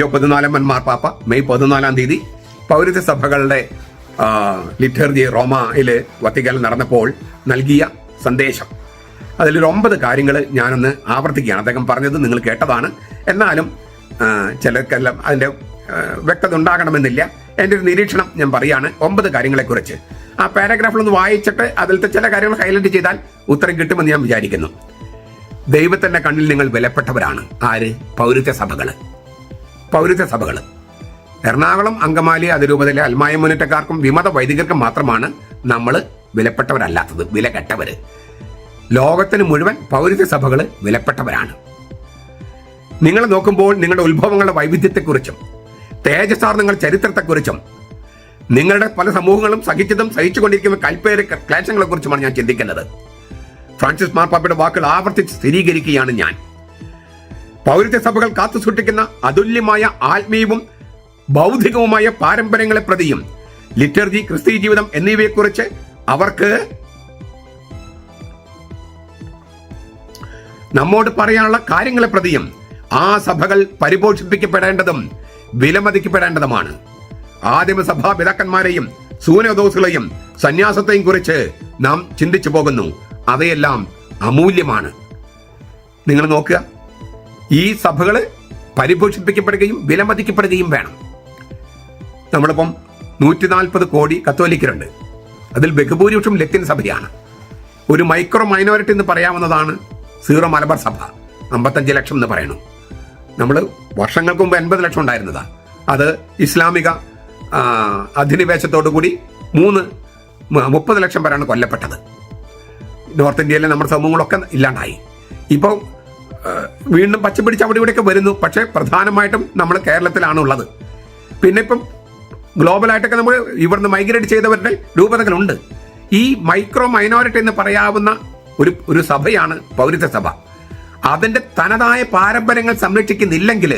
Leo പതിനാലമ്മന്മാർ പാപ്പ May പതിനാലാം തീയതി പൗരത്വ സഭകളുടെ ലിറ്റർജി റോമയിൽ വത്തിക്കാനിൽ നടന്നപ്പോൾ നൽകിയ സന്ദേശം. അതിൽ ഒമ്പത് കാര്യങ്ങൾ ഞാനൊന്ന് ആവർത്തിക്കുകയാണ്. അദ്ദേഹം പറഞ്ഞത് നിങ്ങൾ കേട്ടതാണ്. എന്നാലും ചിലർക്കെല്ലാം അതിന്റെ വ്യക്തത ഉണ്ടാകണമെന്നില്ല. എന്റെ ഒരു നിരീക്ഷണം ഞാൻ പറയാണ് ഒമ്പത് കാര്യങ്ങളെക്കുറിച്ച്. ആ പാരഗ്രാഫിലൊന്ന് വായിച്ചിട്ട് അതിലത്തെ ചില കാര്യങ്ങൾ ഹൈലൈറ്റ് ചെയ്താൽ ഉത്തരം കിട്ടുമെന്ന് ഞാൻ വിചാരിക്കുന്നു. ദൈവത്തിന്റെ കണ്ണിൽ നിങ്ങൾ വിലപ്പെട്ടവരാണ്. ആര്? പൗരത്വ സഭകൾ. പൗരത്വ സഭകൾ. എറണാകുളം അങ്കമാലി അതിരൂപതയിലെ അൽമായ മുന്നേറ്റക്കാർക്കും വിമത വൈദികർക്കും മാത്രമാണ് നമ്മൾ വിലപ്പെട്ടവരല്ലാത്തത് വില കെട്ടവര് ലോകത്തിന് മുഴുവൻ പൗരത്വ സഭകൾ വിലപ്പെട്ടവരാണ്. നിങ്ങൾ നോക്കുമ്പോൾ നിങ്ങളുടെ ഉത്ഭവങ്ങളുടെ വൈവിധ്യത്തെക്കുറിച്ചും തേജസാർന്നങ്ങൾ ചരിത്രത്തെക്കുറിച്ചും നിങ്ങളുടെ പല സമൂഹങ്ങളും സഹിച്ചതും സഹിച്ചുകൊണ്ടിരിക്കുന്ന കൽപ്പേര് ക്ലേശങ്ങളെക്കുറിച്ചുമാണ് ഞാൻ ചിന്തിക്കുന്നത്. ഫ്രാൻസിസ് മാർപ്പാപ്പയുടെ വാക്കുകൾ ആവർത്തിച്ച് സ്ഥിരീകരിക്കുകയാണ് ഞാൻ. പൗരത്വ സഭകൾ കാത്തു സൂക്ഷിക്കുന്ന അതുല്യമായ ആത്മീയവും ബൗദ്ധികവുമായ പാരമ്പര്യങ്ങളെ പ്രതിയും. ലിറ്റർജി ക്രിസ്തീയ ജീവിതം എന്നിവയെക്കുറിച്ച് അവർക്ക് നമ്മോട് പറയാനുള്ള കാര്യങ്ങളെ പ്രതിയും. ആ സഭകൾ പരിപോഷിപ്പിക്കപ്പെടേണ്ടതും വിലമതിക്കപ്പെടേണ്ടതുമാണ്. ആദിമസഭാ പിതാക്കന്മാരെയും സൂനദോസുകളെയും സന്യാസത്തെയും കുറിച്ച് നാം ചിന്തിച്ചു പോകുന്നു. അവയെല്ലാം അമൂല്യമാണ്. നിങ്ങൾ നോക്കുക. ഈ സഭകൾ പരിപോഷിപ്പിക്കപ്പെടുകയും വിലമതിക്കപ്പെടുകയും വേണം. നമ്മളിപ്പം നൂറ്റി നാൽപ്പത് കോടി കത്തോലിക്കരുണ്ട്. അതിൽ ബഹുഭൂരിപക്ഷം ലത്തിൻ സഭയാണ്. ഒരു മൈക്രോ മൈനോറിറ്റി എന്ന് പറയാവുന്നതാണ് സീറോ മലബാർ സഭ. അമ്പത്തഞ്ച് ലക്ഷം എന്ന് പറയണു നമ്മൾ വർഷങ്ങൾക്ക് മുമ്പ് എൺപത് ലക്ഷം ഉണ്ടായിരുന്നതാ. അത് ഇസ്ലാമിക അധിനിവേശത്തോടുകൂടി അധിനിവേശത്തോടു കൂടി മൂന്ന് മുപ്പത് ലക്ഷം പേരാണ് കൊല്ലപ്പെട്ടത്. നോർത്ത് ഇന്ത്യയിലെ നമ്മുടെ സമൂഹങ്ങളൊക്കെ ഇല്ലാണ്ടായി. ഇപ്പോൾ വീണ്ടും പച്ചപിടിച്ച് അവിടെ ഇവിടെയൊക്കെ വരുന്നു. പക്ഷേ പ്രധാനമായിട്ടും നമ്മൾ കേരളത്തിലാണ് ഉള്ളത് പിന്നെ ഇപ്പം ഗ്ലോബലായിട്ടൊക്കെ നമ്മൾ ഇവിടുന്ന് മൈഗ്രേറ്റ് ചെയ്തവരുടെ രൂപതകളുണ്ട്. ഈ മൈക്രോ മൈനോറിറ്റി എന്ന് പറയാവുന്ന ഒരു ഒരു സഭയാണ് പൗരത്വ സഭ അതിന്റെ തനതായ പാരമ്പര്യങ്ങൾ സംരക്ഷിക്കുന്നില്ലെങ്കിൽ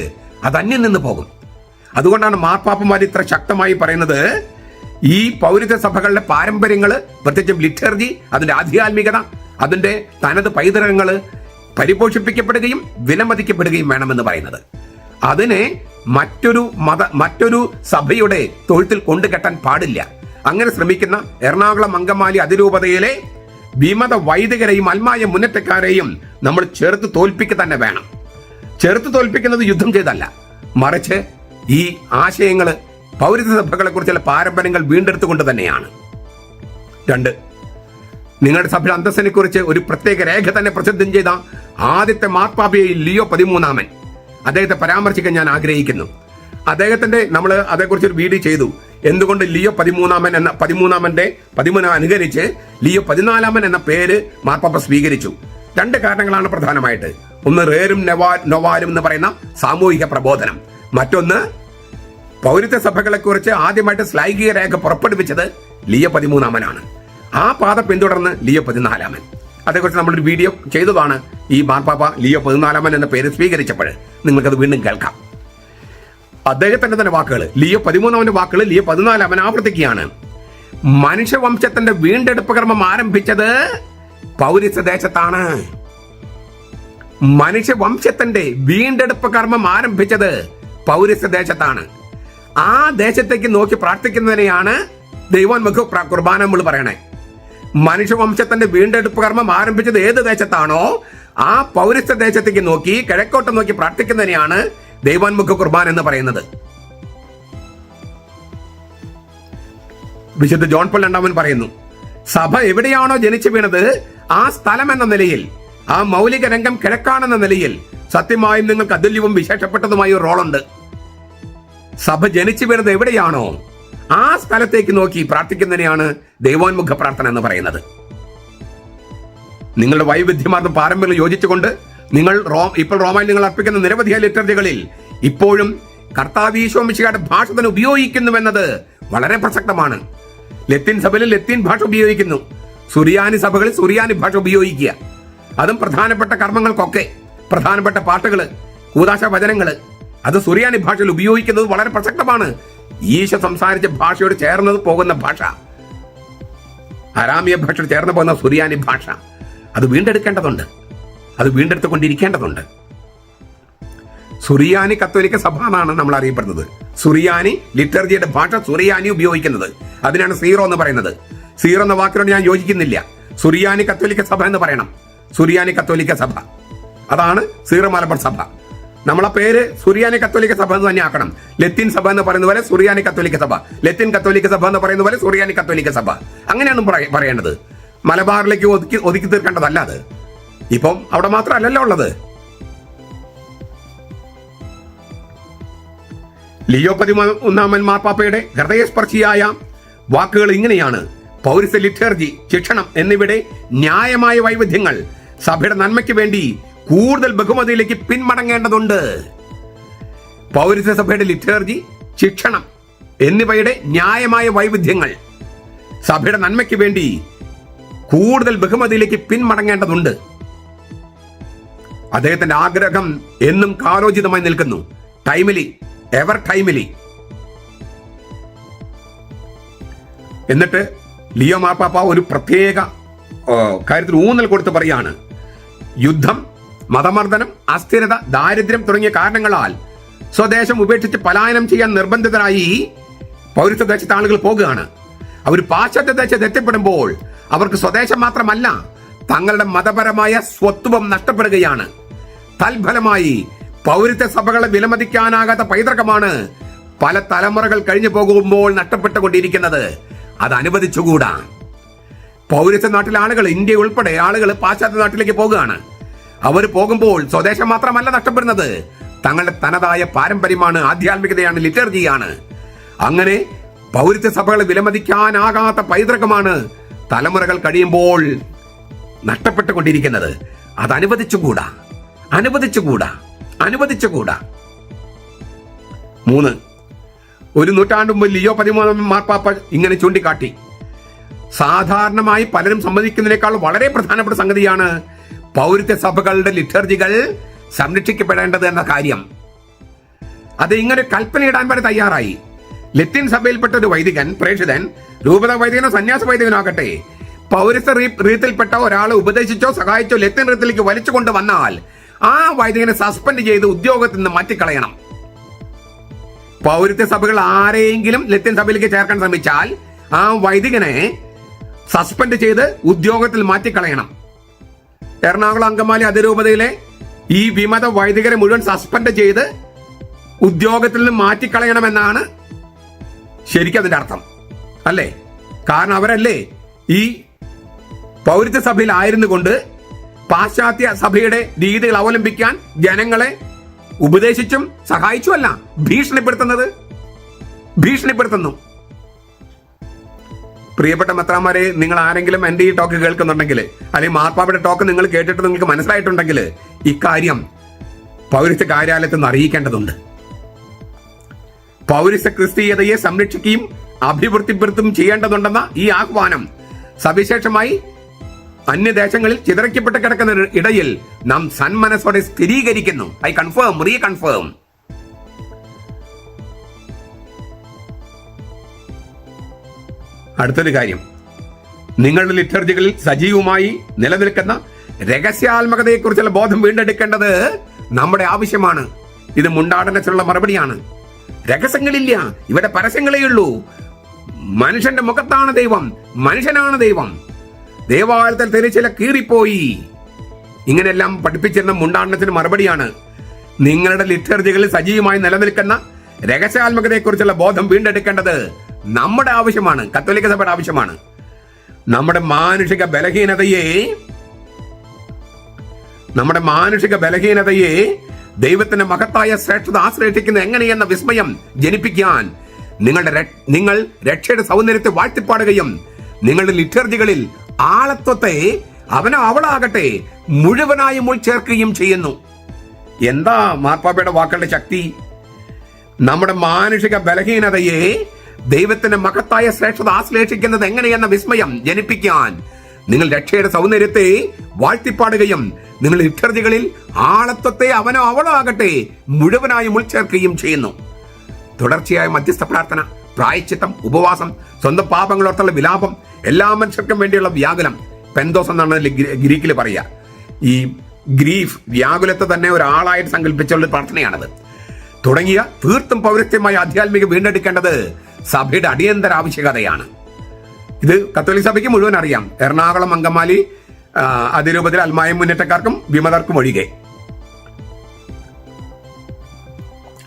അത് അന്യം നിന്ന് പോകും. അതുകൊണ്ടാണ് മാർപ്പാപ്പന്മാർ ഇത്ര ശക്തമായി പറയുന്നത് ഈ പൗരത്വ സഭകളുടെ പാരമ്പര്യങ്ങൾ പ്രത്യേകിച്ചും ലിറ്റർജി അതിന്റെ ആധ്യാത്മികത അതിന്റെ തനത് പൈതൃകങ്ങൾ പരിപോഷിപ്പിക്കപ്പെടുകയും വിലമതിക്കപ്പെടുകയും വേണമെന്ന് പറയുന്നത്. അതിനെ മറ്റൊരു മത മറ്റൊരു സഭയുടെ തൊഴുത്തിൽ കൊണ്ടുകെട്ടാൻ പാടില്ല. അങ്ങനെ ശ്രമിക്കുന്ന എറണാകുളം അങ്കമാലി അതിരൂപതയിലെ വിമത വൈദികരെയും അൽമായ മുന്നേറ്റക്കാരെയും നമ്മൾ ചേർത്ത് തോൽപ്പിക്കുക തന്നെ വേണം. ചെറുത്ത് തോൽപ്പിക്കുന്നത് യുദ്ധം ചെയ്തല്ല. മറിച്ച് ഈ ആശയങ്ങൾ പൗരത്വ സഭകളെക്കുറിച്ചുള്ള പാരമ്പര്യങ്ങൾ വീണ്ടെടുത്തുകൊണ്ട് തന്നെയാണ്. രണ്ട് നിങ്ങളുടെ സഭയുടെ അന്തസ്സിനെ കുറിച്ച് ഒരു പ്രത്യേക രേഖ തന്നെ പ്രസിദ്ധം ചെയ്ത ആദ്യത്തെ മാർപ്പാപ്പയെ ലിയോ പതിമൂന്നാമൻ. അദ്ദേഹത്തെ പരാമർശിക്കാൻ ഞാൻ ആഗ്രഹിക്കുന്നു. അദ്ദേഹത്തിന്റെ നമ്മൾ അതേക്കുറിച്ച് ഒരു വീഡിയോ ചെയ്തു. എന്തുകൊണ്ട് ലിയോ പതിമൂന്നാമൻ എന്ന പതിമൂന്നാമന്റെ പതിമൂന്നാം അനുകരിച്ച് ലിയോ പതിനാലാമൻ എന്ന പേര് മാർപ്പാപ്പ സ്വീകരിച്ചു. രണ്ട് കാരണങ്ങളാണ് പ്രധാനമായിട്ട്. ഒന്ന് റേറും നൊവാ നൊവാലും എന്ന് പറയുന്ന സാമൂഹിക പ്രബോധനം. മറ്റൊന്ന് പൗരത്വ സഭകളെ കുറിച്ച് ആദ്യമായിട്ട് ശ്ലൈകിക രേഖ പുറപ്പെടുവിച്ചത് ലിയോ പതിമൂന്നാമനാണ്. ആ പാത പിന്തുടർന്ന് ലിയോ പതിനാലാമൻ. അതേക്കുറിച്ച് നമ്മളൊരു വീഡിയോ ചെയ്തതാണ് ഈ മാർപ്പാപ്പ ലിയോ പതിനാലാമൻ എന്ന പേര് സ്വീകരിച്ചപ്പോൾ. നിങ്ങൾക്കത് വീണ്ടും കേൾക്കാം. അദ്ദേഹത്തിന്റെ തന്നെ വാക്കുകൾ ലിയോ പതിമൂന്നാമന്റെ വാക്കുകൾ ലിയോ പതിനാലാമൻ ആവർത്തിക്കുകയാണ്. മനുഷ്യവംശത്തിന്റെ വീണ്ടെടുപ്പ് കർമ്മം ആരംഭിച്ചത് പൗരസ്യ ദേശത്താണ് മനുഷ്യവംശത്തിന്റെ വീണ്ടെടുപ്പ് കർമ്മം ആരംഭിച്ചത് പൗരസ്യ ദേശത്താണ് ആ ദേശത്തേക്ക് നോക്കി പ്രാർത്ഥിക്കുന്നതിനെയാണ് ദൈവോന്മുഖ കുർബാന നമ്മൾ പറയണേ. മനുഷ്യവംശത്തിന്റെ വീണ്ടെടുപ്പ് കർമ്മം ആരംഭിച്ചത് ഏത് ദേശത്താണോ? ആ പൗരസ്ത ദേശത്തേക്ക് നോക്കി കിഴക്കോട്ട് നോക്കി പ്രാർത്ഥിക്കുന്നതിനെയാണ് ദൈവാൻമുഖ കുർബാൻ എന്ന് പറയുന്നത്. വിശുദ്ധ ജോൺ പോൾ രണ്ടാമൻ പറയുന്നു സഭ എവിടെയാണോ ജനിച്ചു വീണത് ആ സ്ഥലം എന്ന നിലയിൽ ആ മൗലിക രംഗം കിഴക്കാണെന്ന നിലയിൽ സത്യമായും നിങ്ങൾക്ക് അതുല്യവും വിശേഷപ്പെട്ടതുമായ ഒരു റോളുണ്ട്. സഭ ജനിച്ചു വീണത് എവിടെയാണോ ആ സ്ഥലത്തേക്ക് നോക്കി പ്രാർത്ഥിക്കുന്നതിനെയാണ് ദൈവോന്മുഖ പ്രാർത്ഥന എന്ന് പറയുന്നത്. നിങ്ങളുടെ വൈവിധ്യമാർന്ന പാരമ്പര്യം യോജിച്ചുകൊണ്ട് നിങ്ങൾ റോം ഇപ്പോൾ റോമായിൽ നിങ്ങൾ അർപ്പിക്കുന്ന നിരവധി ലിറ്റർജികളിൽ ഇപ്പോഴും കർത്താവീശോമിശിയുടെ ഭാഷ തന്നെ ഉപയോഗിക്കുന്നുവെന്നത് വളരെ പ്രസക്തമാണ്. ലത്തീൻ സഭയിൽ ലത്തീൻ ഭാഷ ഉപയോഗിക്കുന്നു. സുറിയാനി സഭകളിൽ സുറിയാനി ഭാഷ ഉപയോഗിക്കുക. അതും പ്രധാനപ്പെട്ട കർമ്മങ്ങൾക്കൊക്കെ പ്രധാനപ്പെട്ട പാട്ടുകൾ കൂതാശ വചനങ്ങൾ. അത് സുറിയാനി ഭാഷയിൽ ഉപയോഗിക്കുന്നത് വളരെ പ്രസക്തമാണ്. ഈശോ സംസാരിച്ച ഭാഷയോട് ചേർന്നത് പോകുന്ന ഭാഷ. ഹരാമിയ ഭാഷയോട് ചേർന്ന് പോകുന്ന സുറിയാനി ഭാഷ. അത് വീണ്ടെടുക്കേണ്ടതുണ്ട്. അത് വീണ്ടെടുത്തുകൊണ്ടിരിക്കേണ്ടതുണ്ട്. സുറിയാനി കത്തോലിക്ക സഭ എന്നാണ് നമ്മൾ അറിയപ്പെടുന്നത്. സുറിയാനി ലിറ്റർജിയുടെ ഭാഷ സുറിയാനി ഉപയോഗിക്കുന്നത്. അതിനാണ് സീറോ എന്ന് പറയുന്നത്. സീറോ എന്ന വാക്കിനോട് ഞാൻ യോജിക്കുന്നില്ല. സുറിയാനി കത്തോലിക്ക സഭ എന്ന് പറയണം. സുറിയാനി കത്തോലിക്ക സഭ. അതാണ് സീറോ മലബാർ സഭ. നമ്മളെ പേര് സുറിയാനി കത്തോലിക്ക സഭ എന്ന് തന്നെ ആക്കണം. ലത്തീൻ സഭ എന്ന് പറയുന്ന പോലെ സുറിയാനി കത്തോലിക്ക സഭ. ലത്തീൻ കത്തോലിക്ക സഭ എന്ന് പറയുന്ന പോലെ സുറിയാനി കത്തോലിക്ക സഭ. അങ്ങനെയാണ് പറയ- പറയേണ്ടത്. മലബാറിലേക്ക് ഒതുക്കി ഒതുക്കി തീർക്കേണ്ടതല്ല അത്. ഇപ്പം അവിടെ മാത്രമല്ലല്ലോ ഉള്ളത്. ലിയോ പതിമൂന്നാമൻ മാർപ്പാപ്പയുടെ ഹൃദയസ്പർശിയായ വാക്കുകൾ ഇങ്ങനെയാണ്. പൗരസ്യ ലിറ്റർജി ശിക്ഷണം എന്നിവയുടെ ന്യായമായ വൈവിധ്യങ്ങൾ സഭയുടെ നന്മയ്ക്ക് വേണ്ടി കൂടുതൽ ബഹുമതിയിലേക്ക് പിന്മടങ്ങേണ്ടതുണ്ട് പൗരസ്യ സഭയുടെ ലിറ്റേർജി ശിക്ഷണം എന്നിവയുടെ ന്യായമായ വൈവിധ്യങ്ങൾ സഭയുടെ നന്മയ്ക്ക് വേണ്ടി കൂടുതൽ ബഹുമതിയിലേക്ക് പിന്മടങ്ങേണ്ടതുണ്ട് അദ്ദേഹത്തിന്റെ ആഗ്രഹം എന്നും കാലോചിതമായി നിൽക്കുന്നു. Timely ever timely. എന്നിട്ട് ലിയോ മാർപ്പാപ്പ ഒരു പ്രത്യേക കാര്യത്തിൽ ഊന്നൽ കൊടുത്ത് പറയാണ് യുദ്ധം മതമർദ്ദനം അസ്ഥിരത ദാരിദ്ര്യം തുടങ്ങിയ കാരണങ്ങളാൽ സ്വദേശം ഉപേക്ഷിച്ച് പലായനം ചെയ്യാൻ നിർബന്ധിതരായി പൗരത്വ ദേശത്തെ ആളുകൾ പോകുകയാണ്. അവർ പാശ്ചാത്യ ദേശത്ത് എത്തിപ്പെടുമ്പോൾ അവർക്ക് സ്വദേശം മാത്രമല്ല തങ്ങളുടെ മതപരമായ സ്വത്വം നഷ്ടപ്പെടുകയാണ്. തൽഫലമായി പൗരത്വ സഭകളെ വിലമതിക്കാനാകാത്ത പൈതൃകമാണ് പല തലമുറകൾ കഴിഞ്ഞു പോകുമ്പോൾ നഷ്ടപ്പെട്ടുകൊണ്ടിരിക്കുന്നത്. അത് അനുവദിച്ചുകൂടാ. പൗരത്വ നാട്ടിലെ ആളുകൾ ഇന്ത്യ ഉൾപ്പെടെ ആളുകൾ പാശ്ചാത്യ നാട്ടിലേക്ക് പോകുകയാണ്. അവർ പോകുമ്പോൾ സ്വദേശം മാത്രമല്ല നഷ്ടപ്പെടുന്നത്. തങ്ങളുടെ തനതായ പാരമ്പര്യമാണ് ആധ്യാത്മികതയാണ് ലിറ്റർജിയാണ്. അങ്ങനെ പൗരത്വ സഭകളെ വിലമതിക്കാനാകാത്ത പൈതൃകമാണ് തലമുറകൾ കഴിയുമ്പോൾ നഷ്ടപ്പെട്ടുകൊണ്ടിരിക്കുന്നത്. അത് അനുവദിച്ചുകൂടാ അനുവദിച്ചുകൂടാ? അനുവദിച്ചുകൂടാ? മൂന്ന്. ഒരു നൂറ്റാണ്ട് മുമ്പ് ലിയോ പതിമൂന്നാം മാർപ്പാപ്പ ഇങ്ങനെ ചൂണ്ടിക്കാട്ടി. സാധാരണമായി പലരും സമ്മതിക്കുന്നതിനേക്കാൾ വളരെ പ്രധാനപ്പെട്ട സംഗതിയാണ് പൗരത്വ സഭകളുടെ ലിറ്റർജികൾ സംരക്ഷിക്കപ്പെടേണ്ടത് എന്ന കാര്യം. അത് ഇങ്ങനെ കൽപ്പനയിടാൻ വരെ തയ്യാറായി. ലത്തിൻ സഭയിൽപ്പെട്ട ഒരു വൈദികൻ പ്രേക്ഷിതൻ രൂപത വൈദികനോ സന്യാസ വൈദികനാകട്ടെ പൗരസ്ത്യ റീത്തിൽപ്പെട്ട ഒരാളെ ഉപദേശിച്ചോ സഹായിച്ചോ ലത്തിൻ റീത്തിലേക്ക് വലിച്ചുകൊണ്ട് വന്നാൽ ആ വൈദികനെ സസ്പെൻഡ് ചെയ്ത് ഉദ്യോഗത്തിൽ നിന്ന് മാറ്റിക്കളയണം. പൗരത്വ സഭകൾ ആരെയെങ്കിലും ലത്തിൻ സഭയിലേക്ക് ചേർക്കാൻ ശ്രമിച്ചാൽ ആ വൈദികനെ സസ്പെൻഡ് ചെയ്ത് ഉദ്യോഗത്തിൽ മാറ്റിക്കളയണം. എറണാകുളം അങ്കമാലി അതിരൂപതയിലെ ഈ വിമത വൈദികരെ മുഴുവൻ സസ്പെൻഡ് ചെയ്ത് ഉദ്യോഗത്തിൽ നിന്ന് മാറ്റിക്കളയണമെന്നാണ് ശരിക്കും അതിന്റെ അർത്ഥം. അല്ലേ? കാരണം അവരല്ലേ ഈ പൗരത്വ സഭയിൽ ആയിരുന്നു കൊണ്ട് പാശ്ചാത്യ സഭയുടെ രീതികൾ അവലംബിക്കാൻ ജനങ്ങളെ ഉപദേശിച്ചും സഹായിച്ചുമല്ല ഭീഷണിപ്പെടുത്തുന്നത്. ഭീഷണിപ്പെടുത്തുന്നു. പ്രിയപ്പെട്ട മത്രാമാരെ നിങ്ങൾ ആരെങ്കിലും എന്റെ ഈ ടോക്ക് കേൾക്കുന്നുണ്ടെങ്കിൽ അല്ലെങ്കിൽ മാർപ്പാപ്പയുടെ ടോക്ക് നിങ്ങൾ കേട്ടിട്ട് നിങ്ങൾക്ക് മനസ്സിലായിട്ടുണ്ടെങ്കിൽ ഇക്കാര്യം പൗരസ്ത്യ കാര്യാലയത്തിൽ നിന്ന് അറിയിക്കേണ്ടതുണ്ട്. പൗരസ്ത്യ ക്രിസ്തീയതയെ സംരക്ഷിക്കുകയും അഭിവൃദ്ധിപ്പെടുത്തും ചെയ്യേണ്ടതുണ്ടെന്ന ഈ ആഹ്വാനം സവിശേഷമായി അന്യദേശങ്ങളിൽ ചിതറിക്കപ്പെട്ട് കിടക്കുന്ന ഇടയിൽ നാം സന്മനസ്സോടെ സ്ഥിരീകരിക്കുന്നു. ഐ കൺഫേം റീ കൺഫേം അടുത്തൊരു കാര്യം. നിങ്ങളുടെ ലിറ്റർജികളിൽ സജീവമായി നിലനിൽക്കുന്ന രഹസ്യാത്മകതയെക്കുറിച്ചുള്ള ബോധം വീണ്ടെടുക്കേണ്ടത് നമ്മുടെ ആവശ്യമാണ്. ഇത് മുണ്ടാടനത്തിലുള്ള മറുപടിയാണ്. രഹസ്യങ്ങളില്ല. ഇവിടെ പരസ്യങ്ങളേ ഉള്ളൂ. മനുഷ്യന്റെ മുഖത്താണ് ദൈവം. മനുഷ്യനാണ് ദൈവം. ദേവാലയത്തിൽ തിരിച്ചില കീറിപ്പോയി. ഇങ്ങനെയെല്ലാം പഠിപ്പിച്ചിരുന്ന മുണ്ടാടനത്തിന് മറുപടിയാണ്. നിങ്ങളുടെ ലിറ്റർജികളിൽ സജീവമായി നിലനിൽക്കുന്ന രഹസ്യാത്മകതയെക്കുറിച്ചുള്ള ബോധം വീണ്ടെടുക്കേണ്ടത് നമ്മുടെ ആവശ്യമാണ് കത്തോലിക്ക സഭയുടെ ആവശ്യമാണ്. നമ്മുടെ മാനുഷിക ബലഹീനതയെ നമ്മുടെ മാനുഷിക ബലഹീനതയെ ദൈവത്തിന്റെ മഹത്തായ ശ്രേഷ്ഠത ആശ്രയിക്കുന്ന എങ്ങനെയെന്ന വിസ്മയം ജനിപ്പിക്കാൻ നിങ്ങളുടെ നിങ്ങൾ രക്ഷയുടെ സൗന്ദര്യത്തെ വാഴ്ത്തിപ്പാടുകയും നിങ്ങളുടെ ലിറ്റർജികളിൽ ആളത്വത്തെ അവനോ അവളാകട്ടെ മുഴുവനായും ഉൾച്ചേർക്കുകയും ചെയ്യുന്നു. എന്താ മാർപ്പാപ്പയുടെ വാക്കുകളുടെ ശക്തി? നമ്മുടെ മാനുഷിക ബലഹീനതയെ ദൈവത്തിന്റെ മഹത്തായ ശ്രേഷ്ഠത ആശ്ലേഷിക്കുന്നത് എങ്ങനെയെന്ന വിസ്മയം ജനിപ്പിക്കാൻ നിങ്ങൾ രക്ഷയുടെ സൗന്ദര്യത്തെ വാഴ്ത്തിപ്പാടുകയും നിങ്ങൾ ലിറ്റർജികളിൽ ആളത്വത്തെ അവനോ അവളോ ആകട്ടെ മുഴുവനായും ഉൾച്ചേർക്കുകയും ചെയ്യുന്നു. തുടർച്ചയായ മധ്യസ്ഥ പ്രാർത്ഥന പ്രായച്ചിത്തം ഉപവാസം സ്വന്തം പാപങ്ങളോർത്തുള്ള വിലാപം എല്ലാ മനുഷ്യർക്കും വേണ്ടിയുള്ള വ്യാകുലം. പെന്തോസ് എന്നാണ് ഗ്രീക്കിൽ പറയുക. ഈ ഗ്രീഫ് വ്യാകുലത്തെ തന്നെ ഒരാളായിട്ട് സങ്കല്പിച്ചുള്ള പ്രാർത്ഥനയാണത്. തുടങ്ങിയ തീർത്തും പൗരസ്ത്യമായ ആധ്യാത്മിക വീണ്ടെടുക്കേണ്ടത് സഭയുടെ അടിയന്തര ആവശ്യകതയാണ്. ഇത് കത്തോലിക് സഭയ്ക്ക് മുഴുവൻ അറിയാം. എറണാകുളം അങ്കമാലി അതിരൂപത്തിൽ അൽമായ മുന്നേറ്റക്കാർക്കും വിമതർക്കും ഒഴികെ.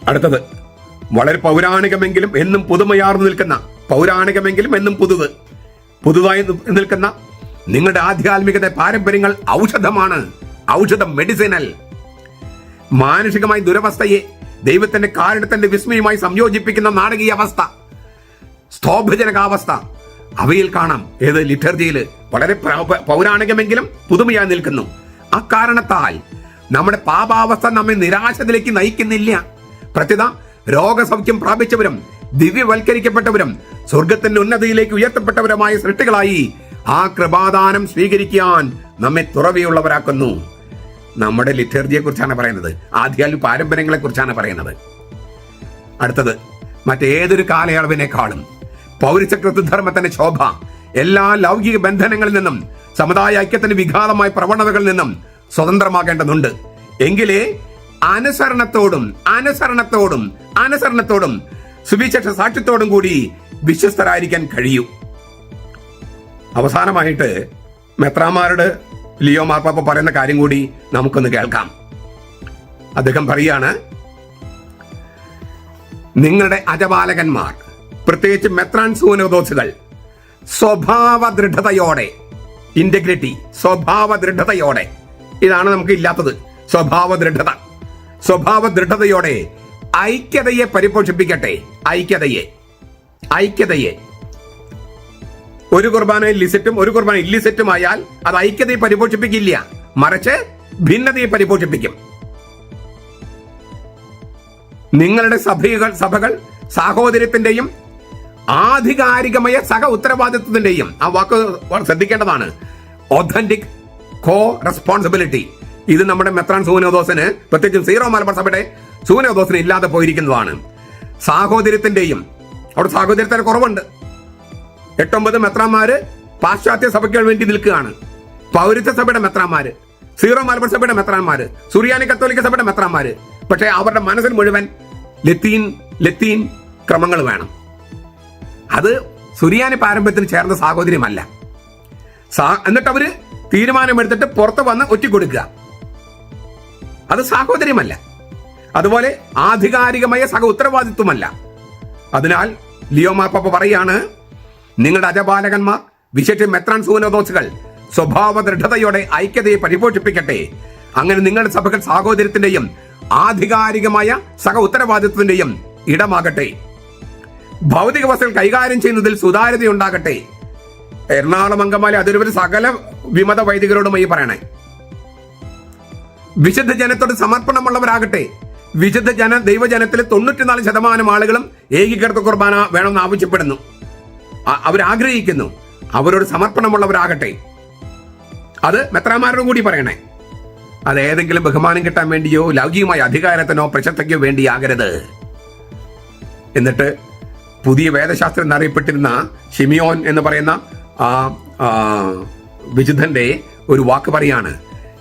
അടുത്തത് വളരെ പൗരാണികമെങ്കിലും എന്നും പുതുമയാർന്നു നിൽക്കുന്ന പൗരാണികമെങ്കിലും എന്നും പുതുത് പുതുതായി നിൽക്കുന്ന നിങ്ങളുടെ ആധ്യാത്മികത പാരമ്പര്യങ്ങൾ ഔഷധമാണ്. ഔഷധം മെഡിസിനൽ. മാനുഷികമായ ദുരവസ്ഥയെ ദൈവത്തിന്റെ കാരണത്തിന്റെ വിസ്മയമായി സംയോജിപ്പിക്കുന്ന നാടകീയ അവസ്ഥ. സ്തോഭജനകാവസ്ഥ അവയിൽ കാണാം ഏത് ലിറ്റർജിയിൽ വളരെ പൗരാണികമെങ്കിലും പുതുമയായി നിൽക്കുന്നു. ആ കാരണത്താൽ നമ്മുടെ പാപാവസ്ഥ നമ്മെ നിരാശത്തിലേക്ക് നയിക്കുന്നില്ല. പ്രത്യത രോഗസൗഖ്യം പ്രാപിച്ചവരും ദിവ്യവൽക്കരിക്കപ്പെട്ടവരും സ്വർഗത്തിന്റെ ഉന്നതിയിലേക്ക് ഉയർത്തപ്പെട്ടവരുമായ സൃഷ്ടികളായി ആ കൃപാദാനം സ്വീകരിക്കാൻ നമ്മെ തുറവിയുള്ളവരാക്കുന്നു. നമ്മുടെ ലിറ്റർജിയെ കുറിച്ചാണ് പറയുന്നത്. ആധ്യാത്മിക പാരമ്പര്യങ്ങളെ കുറിച്ചാണ് പറയുന്നത്. അടുത്തത് മറ്റേതൊരു കാലയളവിനേക്കാളും പൗരചക്രത്വ ധർമ്മത്തിന്റെ ശോഭ. എല്ലാ ലൗകിക ബന്ധനങ്ങളിൽ നിന്നും സമുദായ ഐക്യത്തിന്റെ വിഘാതമായ പ്രവണതകളിൽ നിന്നും സ്വതന്ത്രമാകേണ്ടതുണ്ട്. എങ്കിലേ അനുസരണത്തോടും അനുസരണത്തോടും അനുസരണത്തോടും സുവിശേഷ സാക്ഷ്യത്തോടും കൂടി വിശ്വസ്തരായിരിക്കാൻ കഴിയൂ. അവസാനമായിട്ട് മെത്രാമാരുടെ ലിയോ മാർപ്പാപ്പ പറയുന്ന കാര്യം കൂടി നമുക്കൊന്ന് കേൾക്കാം. അദ്ദേഹം പറയാണ് നിങ്ങളുടെ അജപാലകന്മാർ പ്രത്യേകിച്ച് മെത്രാൻ സൂനോദോസുകൾ. സ്വഭാവ ദൃഢതയോടെ ഇന്റഗ്രിറ്റി സ്വഭാവ ദൃഢതയോടെ ഇതാണ് നമുക്ക് ഇല്ലാത്തത്. സ്വഭാവ ദൃഢത സ്വഭാവ ദൃഢതയോടെ ഐക്യതയെ പരിപോഷിപ്പിക്കട്ടെ. ഐക്യതയെ. ഐക്യതയെ. ഒരു കുർബാന ലിസിറ്റും ഒരു കുർബാന ഇല്ലിസിറ്റും ആയാൽ അത് ഐക്യതയെ പരിപോഷിപ്പിക്കില്ല. മറിച്ച് ഭിന്നതയെ പരിപോഷിപ്പിക്കും. നിങ്ങളുടെ സഭകൾ സഭകൾ സാഹോദര്യത്തിന്റെയും ആധികാരികമായ സഹ ഉത്തരവാദിത്വത്തിന്റെയും ആ വാക്ക് ശ്രദ്ധിക്കേണ്ടതാണ്. ഒതന്റിക് കോ റെസ്പോൺസിബിലിറ്റി ഇത് നമ്മുടെ മെത്രാൻ സൂനോദോസിന് പ്രത്യേകിച്ചും സീറോ മലബാർ സഭയുടെ സൂനോദോസിന് ഇല്ലാതെ പോയിരിക്കുന്നതാണ്. സാഹോദര്യത്തിന്റെയും അവിടെ സാഹോദര്യത്തിന് കുറവുണ്ട്. എട്ടൊമ്പത് മെത്രാന്മാര് പാശ്ചാത്യ സഭയ്ക്ക് വേണ്ടി നിൽക്കുകയാണ്. പൗരത്വ സഭയുടെ മെത്രാന്മാര് സീറോ മലബാർ സഭയുടെ മെത്രാന്മാര് സുറിയാനി കത്തോലിക്ക സഭയുടെ മെത്രാന്മാര്. പക്ഷേ അവരുടെ മനസ്സിൽ മുഴുവൻ ലത്തീൻ ലത്തീൻ ക്രമങ്ങൾ വേണം. അത് സുറിയാനി പാരമ്പര്യത്തിന് ചേർന്ന സാഹോദര്യമല്ല. സാ- എന്നിട്ട് അവർ തീരുമാനമെടുത്തിട്ട് പുറത്ത് വന്ന് ഒറ്റിക്കൊടുക്കുക. അത് സാഹോദര്യമല്ല. അതുപോലെ ആധികാരികമായ സഹ ഉത്തരവാദിത്വമല്ല. അതിനാൽ ലിയോ മാർപ്പ പറയാണ് നിങ്ങളുടെ അജപാലകന്മാർ വിശേഷം മെത്രാൻ സൂനദോസുകൾ സ്വഭാവ ദൃഢതയോടെ ഐക്യതയെ പരിപോഷിപ്പിക്കട്ടെ. അങ്ങനെ നിങ്ങളുടെ സഭകൾ സാഹോദര്യത്തിന്റെയും ആധികാരികമായ സഹ ഉത്തരവാദിത്വത്തിന്റെയും ഇടമാകട്ടെ. ഭൗതിക വസ്തുക്കൾ കൈകാര്യം ചെയ്യുന്നതിൽ സുതാര്യതയുണ്ടാകട്ടെ എറണാകുളം അങ്കമാലി അതിരൂപത സകല വിമത വൈദികരോടും ഈ പറയണേ. വിശുദ്ധ ജനത്തോട് സമർപ്പണമുള്ളവരാകട്ടെ. വിശുദ്ധ ജന ദൈവജനത്തിലെ തൊണ്ണൂറ്റിനാല് ശതമാനം ആളുകളും ഏകീകൃത കുർബാന വേണമെന്ന് ആവശ്യപ്പെടുന്നു. അവരാഗ്രഹിക്കുന്നു. അവരോട് സമർപ്പണമുള്ളവരാകട്ടെ. അത് മെത്രാമാരോടും കൂടി പറയണേ. അത് ഏതെങ്കിലും ബഹുമാനം കിട്ടാൻ വേണ്ടിയോ ലൗകികമായ അധികാരത്തിനോ പ്രശസ്തയ്ക്കോ വേണ്ടിയാകരുത് എന്നിട്ട് പുതിയ വേദശാസ്ത്രം എന്നറിയപ്പെട്ടിരുന്ന ഷിമിയോൻ എന്ന് പറയുന്ന ആ വിശുദ്ധന്റെ ഒരു വാക്ക് പറയാണ്.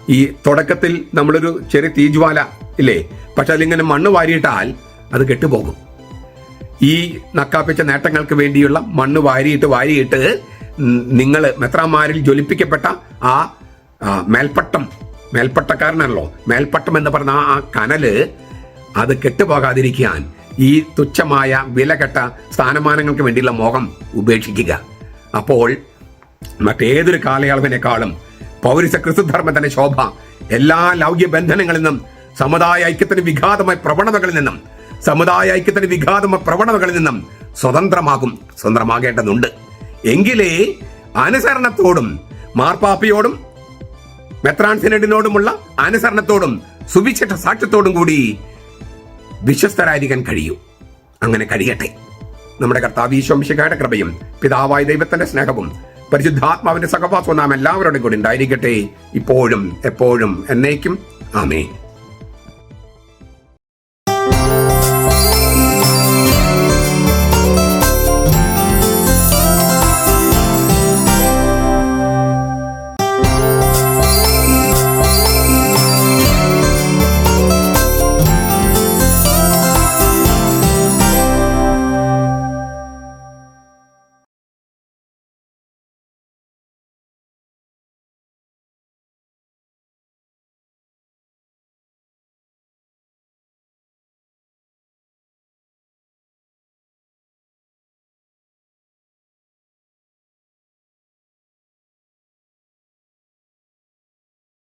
ഈ തുടക്കത്തിൽ നമ്മളൊരു ചെറിയ തീജ്വാല ഇല്ലേ? പക്ഷെ അതിലിങ്ങനെ മണ്ണ് വാരിയിട്ടാൽ അത് കെട്ടുപോകും. ഈ നക്കാപ്പിച്ച നേട്ടങ്ങൾക്ക് വേണ്ടിയുള്ള മണ്ണ് വാരിയിട്ട് വാരിയിട്ട് നിങ്ങൾ മെത്രാമാരിൽ ജ്വലിപ്പിക്കപ്പെട്ട ആ മേൽപ്പട്ടം മേൽപ്പട്ടക്കാരനാണല്ലോ മേൽപ്പട്ടം എന്ന് പറഞ്ഞ ആ കനൽ അത് കെട്ടുപോകാതിരിക്കാൻ ഈ തുച്ഛമായ വിലകെട്ട സ്ഥാനമാനങ്ങൾക്ക് വേണ്ടിയുള്ള മോഹം ഉപേക്ഷിക്കുക. അപ്പോൾ മറ്റേതൊരു കാലയളവിനേക്കാളും പൗരസ ക്രിസ്തുധർമ്മത്തിന്റെ ശോഭ എല്ലാ ലൗകിക ബന്ധനങ്ങളിൽ നിന്നും സമുദായ ഐക്യത്തിന് വിഘാതമായ പ്രവണതകളിൽ നിന്നും സമുദായ ഐക്യത്തിന് വിഘാതമായ പ്രവണതകളിൽ നിന്നും സ്വതന്ത്രമാകും സ്വതന്ത്രമാകേണ്ടതുണ്ട്. എങ്കിലേ അനുസരണത്തോടും മാർപ്പാപ്പയോടും മെത്രാൻ സിനഡിനോടുമുള്ള അനുസരണത്തോടും സുവിശേഷ സാക്ഷ്യത്തോടും കൂടി വിശ്വസ്തരായിരിക്കാൻ കഴിയൂ. അങ്ങനെ കഴിയട്ടെ. നമ്മുടെ കർത്താവ് ഈശോംശിക്കാരുടെ കൃപയും പിതാവായ ദൈവത്തിന്റെ സ്നേഹവും പരിശുദ്ധാത്മാവിന്റെ സഹവാസവും നാം എല്ലാവരോടും കൂടി ഉണ്ടായിരിക്കട്ടെ. ഇപ്പോഴും എപ്പോഴും എന്നേക്കും. ആമേ